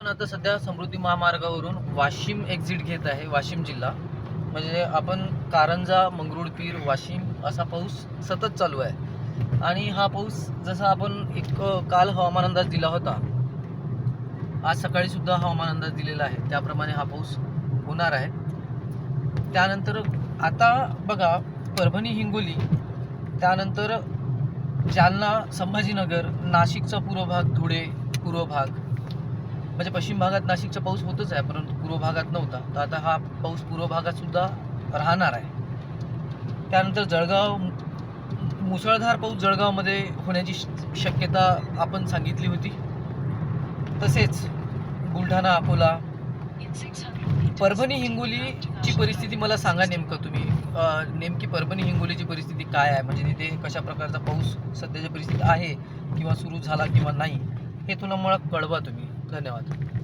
आपण आता सध्या समृद्धी महामार्गावरून वाशिम एक्झिट घेत आहे वाशिम जिल्हा. म्हणजे आपण कारंजा मंगरुळपीर वाशिम असा पाऊस सतत चालू आहे. आणि हा पाऊस जसा आपण एक काल हवामान अंदाज दिला होता आज सकाळी सुद्धा हवामान अंदाज दिलेला आहे. त्याप्रमाणे हा पाऊस होणार आहे. त्यानंतर आता बघा परभणी हिंगोली त्यानंतर जालना संभाजीनगर नाशिकचा पूर्व भाग धुळे पूर्व भाग म्हणजे पश्चिम भागात नाशिकचा पाऊस होतच आहे परंतु पूर्व भागात नव्हता. तर आता हा पाऊस पूर्व भागात सुद्धा राहणार आहे. त्यानंतर जळगाव मुसळधार पाऊस जळगावमध्ये होण्याची श- शक्यता आपण सांगितली होती. तसेच बुलढाणा अकोला परभणी हिंगोलीची परिस्थिती मला सांगा नेमकं तुम्ही. नेमकी परभणी हिंगोलीची परिस्थिती काय आहे? म्हणजे तिथे कशा प्रकारचा पाऊस सध्याची परिस्थिती आहे? किंवा सुरू झाला किंवा नाही? हे तुला मला कळवा तुम्ही. धन्यवाद.